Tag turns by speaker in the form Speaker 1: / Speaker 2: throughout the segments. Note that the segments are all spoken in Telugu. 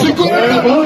Speaker 1: Çıkın!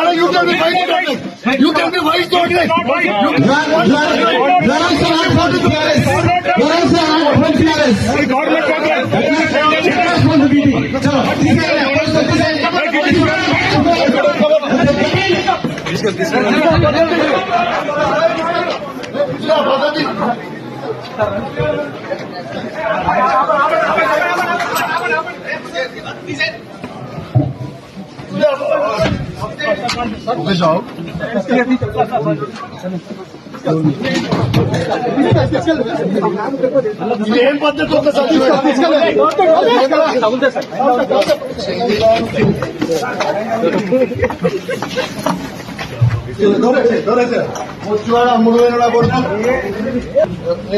Speaker 1: Dara, you can be vice president. You
Speaker 2: can be vice president. Dara, sir, I'm going to the palace. Dara, sir, I'm going to the palace. Dara, sir, I'm going to the palace. Dara, sir, I'm going to He said, పద్ధతి ఇది ఏం పద్ధతి ఒకసారి ముచ్చువాడ అమ్ముడు వేల కొడుకు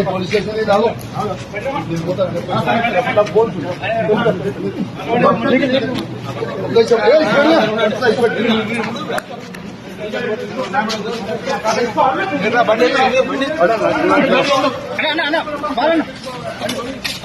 Speaker 2: పోలీస్ స్టేషన్ రావు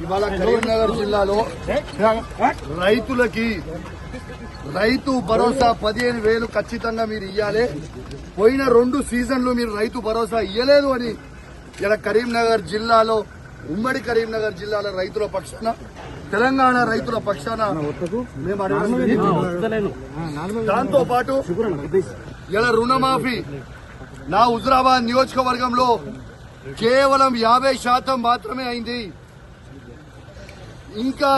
Speaker 2: ఇవాళ కరీంనగర్ జిల్లాలో రైతులకి రైతు భరోసా పదిహేను వేలు ఖచ్చితంగా మీరు ఇయ్యాలి. పోయిన రెండు సీజన్లు మీరు రైతు భరోసా ఇయ్యలేదు అని ఇలా కరీంనగర్ జిల్లాలో ఉమ్మడి కరీంనగర్ జిల్లాలో రైతుల పక్షాన తెలంగాణ రైతుల పక్షాన దాంతో పాటు ఇలా రుణమాఫీ. నా హుజరాబాద్ నియోజకవర్గంలో కేవలం యాభై శాతం మాత్రమే అయింది. ఇంకా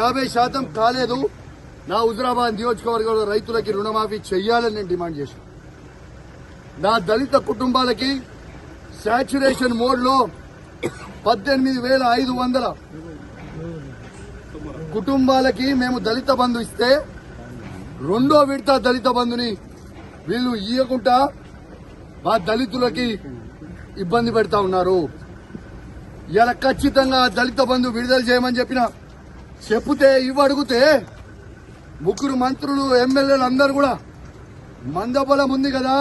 Speaker 2: యాభై శాతం కాలేదు. నా హుజరాబాద్ నియోజకవర్గంలో రైతులకి రుణమాఫీ చెయ్యాలని నేను డిమాండ్ చేశాను. నా దళిత కుటుంబాలకి శాచురేషన్ మోడ్లో పద్దెనిమిది వేల ఐదు వందల కుటుంబాలకి మేము దళిత బంధు ఇస్తే రెండో విడత దళిత బంధుని వీళ్ళు ఇయ్యకుండా మా దళితులకి ఇబ్బంది పెడతా ఉన్నారు. ఇలా ఖచ్చితంగా దళిత బంధు విడుదల చేయమని చెప్పిన చెప్తే ఇవ్వడిగితే ముగ్గురు మంత్రులు ఎమ్మెల్యేలు అందరు కూడా మంద బలం ఉంది కదా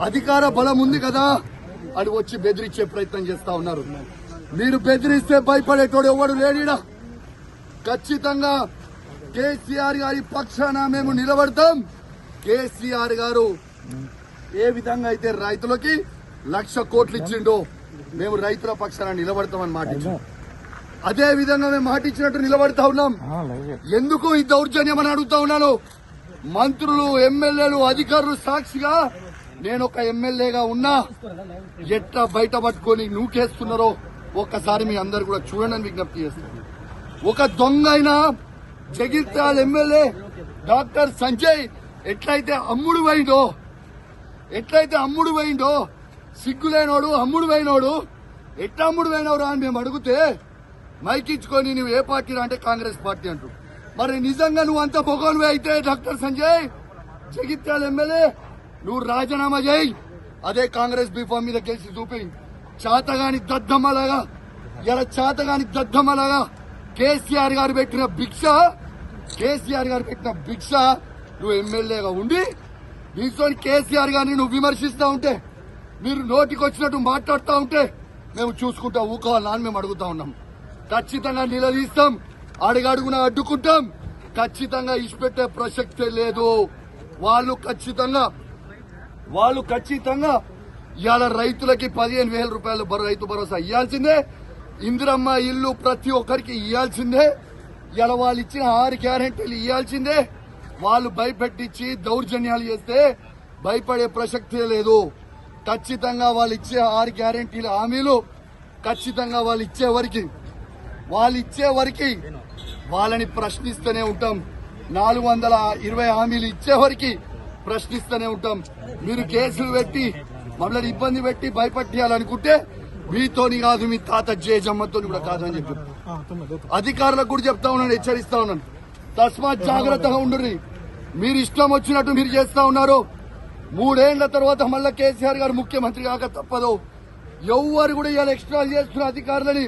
Speaker 2: అధికార బలం ఉంది కదా అని వచ్చి బెదిరించే ప్రయత్నం చేస్తా ఉన్నారు. మీరు బెదిరిస్తే భయపడేటోడు ఎవడు లేడీడా? ఖచ్చితంగా కేసీఆర్ గారి పక్షాన మేము నిలబడతాం. కేసీఆర్ గారు ఏ విధంగా అయితే రైతులకి లక్ష కోట్లు ఇచ్చిండో మేము రైతుల పక్షాన నిలబడతామని మాట అదే విధంగా మేము మాట ఇచ్చినట్టు నిలబడతా ఉన్నాం. ఎందుకు ఈ దౌర్జన్యం అని అడుగుతా ఉన్నాను? మంత్రులు ఎమ్మెల్యేలు అధికారులు సాక్షిగా నేను ఒక ఎమ్మెల్యేగా ఉన్నా ఎట్లా బయట పట్టుకొని నూకేస్తున్నారో ఒక్కసారి మీ అందరు కూడా చూడండి విజ్ఞప్తి చేస్తాను ఒక దొంగ అయినా జగిత్యాల ఎమ్మెల్యే డాక్టర్ సంజయ్ ఎట్లయితే అమ్ముడు పోయిందో ఎట్లయితే అమ్ముడు పోయిందో సిగ్గులేనోడు అమ్ముడు పోయినోడు ఎట్లా అమ్ముడు పోయినవరా అని మేము అడిగితే మైకిచ్చుకొని నువ్వు ఏ పార్టీ అంటే కాంగ్రెస్ పార్టీ అంటు మరి నిజంగా నువ్వు అంత పొగనువే అయితే డాక్టర్ సంజయ్? జగిత్యాల ఎమ్మెల్యే నువ్వు రాజీనామా చేయి. అదే కాంగ్రెస్ బీఫామ్ మీద గెలిచి చూపి చాతగాని దద్దమ్మలాగా ఇలా చాతగాని దద్దమ్మలాగా కేసీఆర్ గారు పెట్టిన భిక్ష కేసీఆర్ గారు పెట్టిన భిక్ష నువ్వు ఎమ్మెల్యేగా ఉండి దీంతో కేసీఆర్ గారిని నువ్వు విమర్శిస్తూ ఉంటే మీరు నోటికి వచ్చినట్టు మాట్లాడుతూ ఉంటే మేము చూసుకుంటా ఊకోవాలా అని మేము అడుగుతా ఉన్నాం. ఖచ్చితంగా నిలదీస్తాం అడుగడుగున అడ్డుకుంటాం. ఖచ్చితంగా ఇచ్చిపెట్టే ప్రసక్తే లేదు. వాళ్ళు ఖచ్చితంగా వాళ్ళు ఖచ్చితంగా ఇవాళ రైతులకి పదిహేను వేల రూపాయలు రైతు భరోసా ఇవ్వాల్సిందే ఇందిరమ్మ ఇల్లు ప్రతి ఒక్కరికి ఇవ్వాల్సిందే ఇలా వాళ్ళు ఇచ్చిన ఆరు గ్యారెంటీలు ఇవ్వాల్సిందే వాళ్ళు భయపెట్టించి దౌర్జన్యాలు చేస్తే భయపడే ప్రసక్తే లేదు. ఖచ్చితంగా వాళ్ళు ఇచ్చే ఆరు గ్యారెంటీల హామీలు ఖచ్చితంగా వాళ్ళు ఇచ్చే వరకు వాళ్ళు ఇచ్చే వరకు వాళ్ళని ప్రశ్నిస్తూనే ఉంటాం. నాలుగు వందల ఇరవై హామీలు ఇచ్చే వరకు ప్రశ్నిస్తూనే ఉంటాం. మీరు కేసులు పెట్టి మమ్మల్ని ఇబ్బంది పెట్టి భయపట్టేయాలనుకుంటే మీతోని కాదు మీ తాత జేజమ్మతో కూడా కాదని చెప్పి. అధికారులకు కూడా చెప్తా ఉన్నాను హెచ్చరిస్తా ఉన్నాను. తస్మాత్ జాగ్రత్తగా ఉండండి మీరు ఇష్టం వచ్చినట్టు మీరు చేస్తా ఉన్నారు. మూడేళ్ళ తర్వాత మళ్ళీ కేసీఆర్ గారు ముఖ్యమంత్రి కాక తప్పదు. ఎవ్వరు కూడా ఇవాళ ఎక్స్ట్రా చేస్తున్న అధికారులని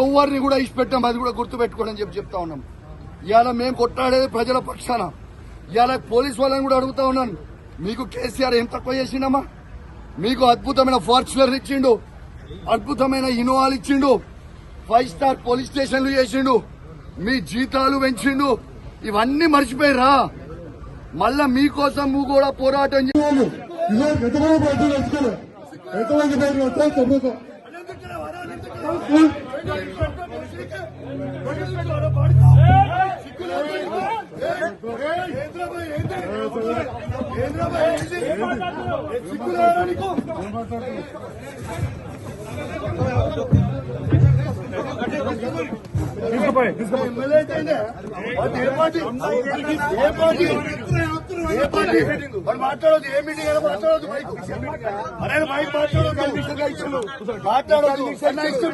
Speaker 2: ఎవరిని కూడా ఇష్టపెట్టాం అది కూడా గుర్తు పెట్టుకోండి చెప్పి చెప్తా ఉన్నాం. ఇవాళ మేము కొట్టాడేది ప్రజల పక్షాన. ఇవాళ పోలీస్ వాళ్ళని కూడా అడుగుతా ఉన్నాను. మీకు కేసీఆర్ ఏం తక్కువ చేసిండమ్మా? మీకు అద్భుతమైన ఫార్చునర్ ఇచ్చిండు అద్భుతమైన ఇన్నోవాలు ఇచ్చిండు ఫైవ్ స్టార్ పోలీస్ స్టేషన్లు చేసిండు మీ జీతాలు పెంచిండు ఇవన్నీ మర్చిపోయిరా మళ్ళా మీకోసం నువ్వు కూడా పోరాటం చే-
Speaker 1: వాళ్ళు తీసుకోపోయి తీసుకోపోయి పార్టీలు వచ్చుకోలే ఏ పార్టీ?
Speaker 2: మాట్లాడదు ఏ మీటింగ్ అయినా మాట్లాడదు మైక్ అరే మైక్ మాట్లాడదు మాట్లాడదు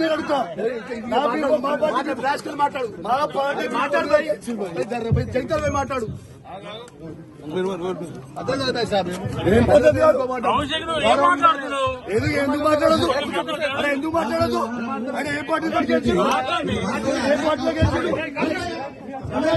Speaker 2: నేను అడుగుతా. నా people, మా పార్టీ రాజకీయాలు మాట్లాడు. మా పార్టీ మాట్లాడు జంకల్ మాట్లాడు. అర్థం కదా సార్? ఏం పద్ధతి కాదు. ఎందుకు ఎందుకు మాట్లాడదు అరే ఎందుకు మాట్లాడదు ఆయన ఏ పార్టీ? ఏ పార్టీలో గెలిచిండు? అరే,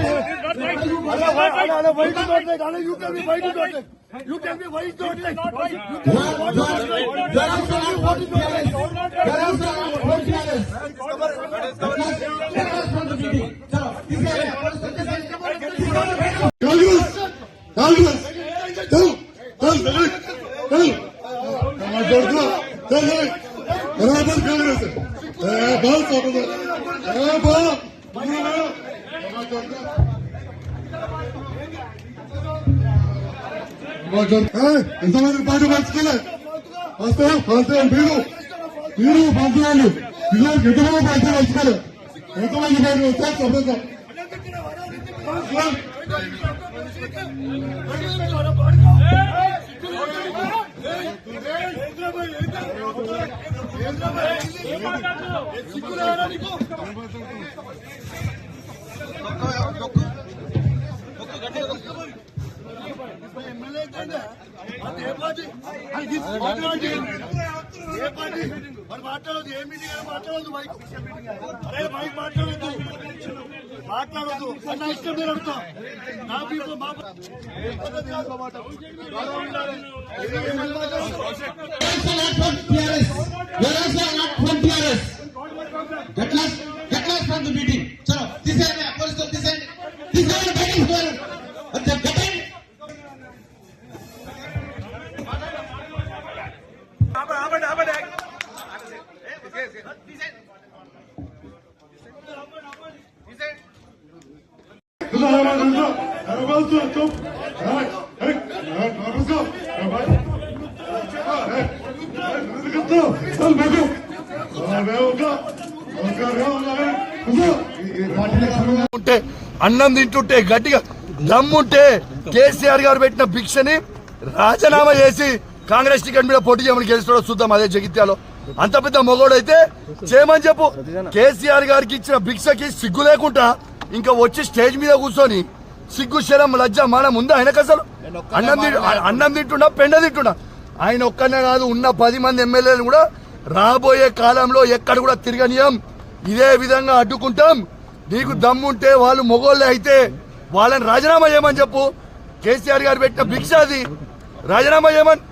Speaker 2: అరే,
Speaker 1: ఎంతమంది పార్టీ పంచుకోలే వస్తే వస్తే మీరు మీరు పంచుకోండి ఇలా ఎంతమంది పార్టీ పంచుకోలే ఎంతమంది పార్టీ వస్తే చెప్పేద్దాం
Speaker 2: మాట్లాడదు ఏ మీటింగ్ అయినా మాట్లాడదు మైక్ అరే మైక్ మాట్లాడద్దు మాట్లాడద్దు అన్న ఇష్టం నేను అడుగుతా నా people మా ఏ పద్ధతి కాదు మాట గౌరవం ఉండాలి. ఇది ఏమని మాట్లాడదు?
Speaker 3: Where else are not from TRS? Get lost, get lost from the meeting. Chalo, this end, police to this
Speaker 2: ఉంటే అన్నం తింటుంటే గట్టిగా దమ్ముంటే కేసీఆర్ గారు పెట్టిన భిక్షని రాజీనామా చేసి కాంగ్రెస్ టికెట్ మీద పోటీ చేయమని గెలుస్తాడో చూద్దాం అదే జగిత్యాలో అంత పెద్ద మొగోడైతే చేయమని చెప్పు. కేసీఆర్ గారికి ఇచ్చిన భిక్షకి సిగ్గు లేకుండా ఇంకా వచ్చి స్టేజ్ మీద కూర్చొని సిగ్గు శరం లజ్జ మానం ఉందా ఆయనకు అసలు? అన్నం అన్నం తింటున్నా పెండ తింటున్నా. ఆయన ఒక్కనే కాదు ఉన్న పది మంది ఎమ్మెల్యేలు కూడా రాబోయే కాలంలో ఎక్కడ కూడా తిరగనీయం. ఇదే విధంగా అడ్డుకుంటాం. నీకు దమ్ముంటే వాళ్ళు మొగోళ్ళే అయితే వాళ్ళని రాజీనామా చేయమని చెప్పు. కేసీఆర్ గారు పెట్టిన భిక్ష అది. రాజీనామా చేయమని